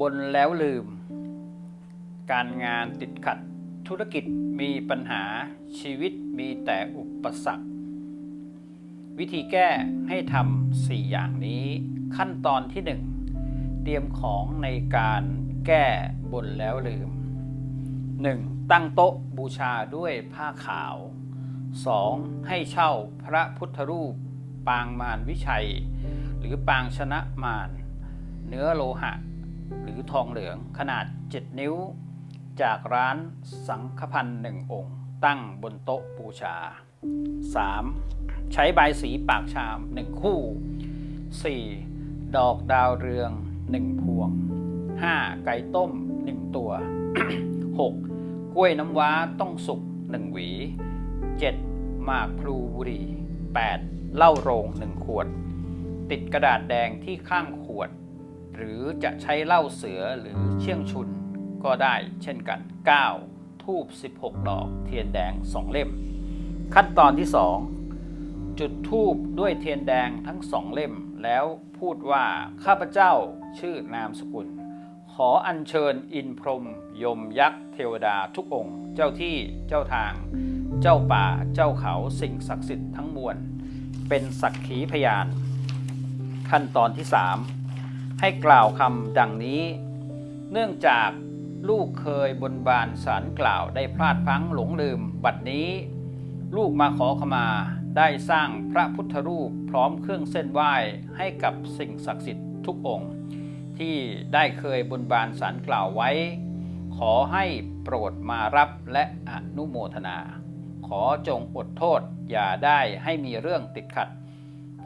บนแล้วลืม การงานติดขัด ธุรกิจมีปัญหา ชีวิตมีแต่อุปสรรค วิธีแก้ให้ทำสี่อย่างนี้ ขั้นตอนที่หนึ่งเตรียมของในการแก้บนแล้วลืม 1. ตั้งโต๊ะบูชาด้วยผ้าขาว 2. ให้เช่าพระพุทธรูป ปางมารวิชัย หรือปางชนะมารเนื้อโลหะ หรือทองเหลืองขนาด 7 นิ้ว จากร้านสังฆพันธ์หนึ่งองค์ ตั้งบนโต๊ะบูชา 3. ใช้ใบสีปากชาม 1 คู่ 4. ดอกดาวเรือง 1 พวง 5. ไก่ต้ม 1 ตัว 6. กล้วยน้ำว้าต้องสุก 1 หวี 7. หมากพลูบุรี 8. เหล้าโรง 1 ขวด ติดกระดาษแดงที่ข้างขวด หรือจะใช้เหล้าเสือหรือเชี่ยงชุนก็ได้เช่นกัน 9. ทูบ 16 ดอก เทียนแดง 2 เล่ม ขั้นตอนที่ 2 จุดทูบด้วยเทียนแดงทั้งสองเล่ม แล้วพูดว่าข้าพเจ้าชื่อนามสกุล ขออัญเชิญอินพรหมยมยักษ์เทวดาทุกองค์ เจ้าที่เจ้าทาง เจ้าป่าเจ้าเขาสิ่งศักดิ์สิทธิ์ทั้งมวล เป็นสักขีพยาน ขั้นตอนที่ 3 ให้กล่าวคำดังนี้ เนื่องจากลูกเคยบนบานสารกล่าวได้พลาดพังหลงลืมบัดนี้ ลูกมาขอขมาได้สร้างพระพุทธรูปพร้อมเครื่องเส้นไหว้ให้กับสิ่งศักดิ์สิทธิ์ทุกองค์ ที่ได้เคยบนบานสารกล่าวไว้ ขอให้โปรดมารับและอนุโมทนา ขอจงอดโทษอย่าได้ให้มีเรื่องติดขัด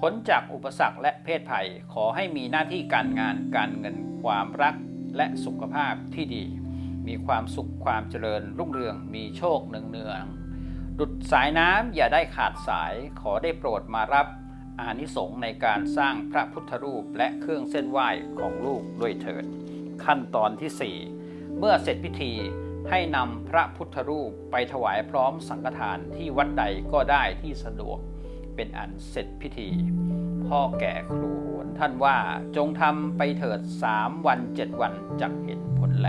พ้นจากอุปสรรคและเพศภัย ขอให้มีหน้าที่การงานการเงินความรักและสุขภาพที่ดี มีความสุขความเจริญรุ่งเรืองมีโชคเนืองๆดุดสายน้ำอย่าได้ขาดสายขอได้โปรดมารับอานิสงส์ในการสร้างพระพุทธรูปและเครื่องเส้นไหว้ของลูกด้วยเถิด ขั้นตอนที่ 4 เมื่อเสร็จพิธีให้นำพระพุทธรูปไปถวายพร้อมสังฆทานที่วัดใดก็ได้ที่สะดวก เป็นอันเสร็จพิธี พ่อแก่ครูโหนท่านว่าจงทำไปเถิดสามวันเจ็ดวันจักเห็นผลแล